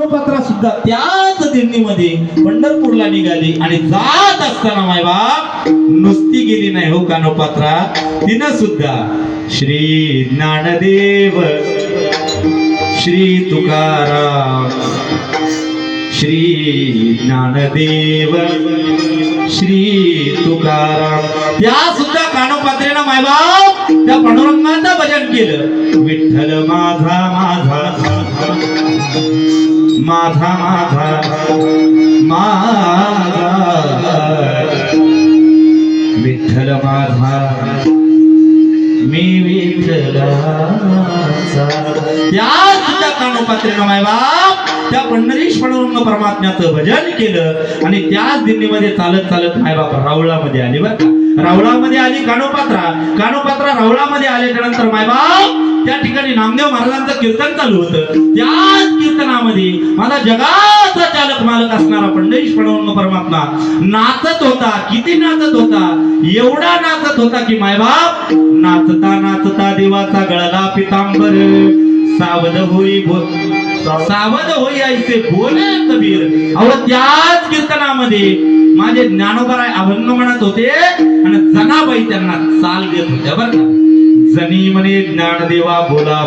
पत्रा सुद्धा त्याच दिंडीमध्ये पंढरपूरला निघाली आणि जात असताना मायबाप नुसती गेली नाही हो कानोपात्रा. तिनं सुद्धा श्री ज्ञानदेव श्री तुकाराम श्री ज्ञानदेव श्री तुकाराम. त्या सुद्धा कानोपात्रेनं मायबाप त्या पांडुरंगाचं भजन केलं. विठ्ठल माझा माझा. माझा माझा माझा विठ्ठल माझा मी विठ्ठलाचा. त्या सुद्धा कानोपात्रेनं मायबाप त्या पंढरीश पांडुरंग परमात्म्याचं भजन केलं आणि त्याच दिल्लीमध्ये चालत चालत मायबाप रावळामध्ये आली बरं का. रावळामध्ये आली कानोपात्रा. कानोपात्रा रावळामध्ये आल्याच्यानंतर मायबाप त्या ठिकाणी नामदेव महाराजांचं कीर्तन चालू होतं. त्याच कीर्तनामध्ये जगाचा चालक मालक असणारा पंढरीश पांडुरंग परमात्मा. नाचत होता. किती नाचत होता? एवढा नाचत होता की मायबाप नाचता नाचता देवाचा गळाला पितांबर. सावध होई भो सावध होई आईचे बोल कबीर. अहो त्याच कीर्तनामध्ये माझे ज्ञानोबराय अभंग म्हणत होते आणि जनाबाई त्यांना चाल देत होत्या बरं का. जनी म्हणे ज्ञानदेवा बोला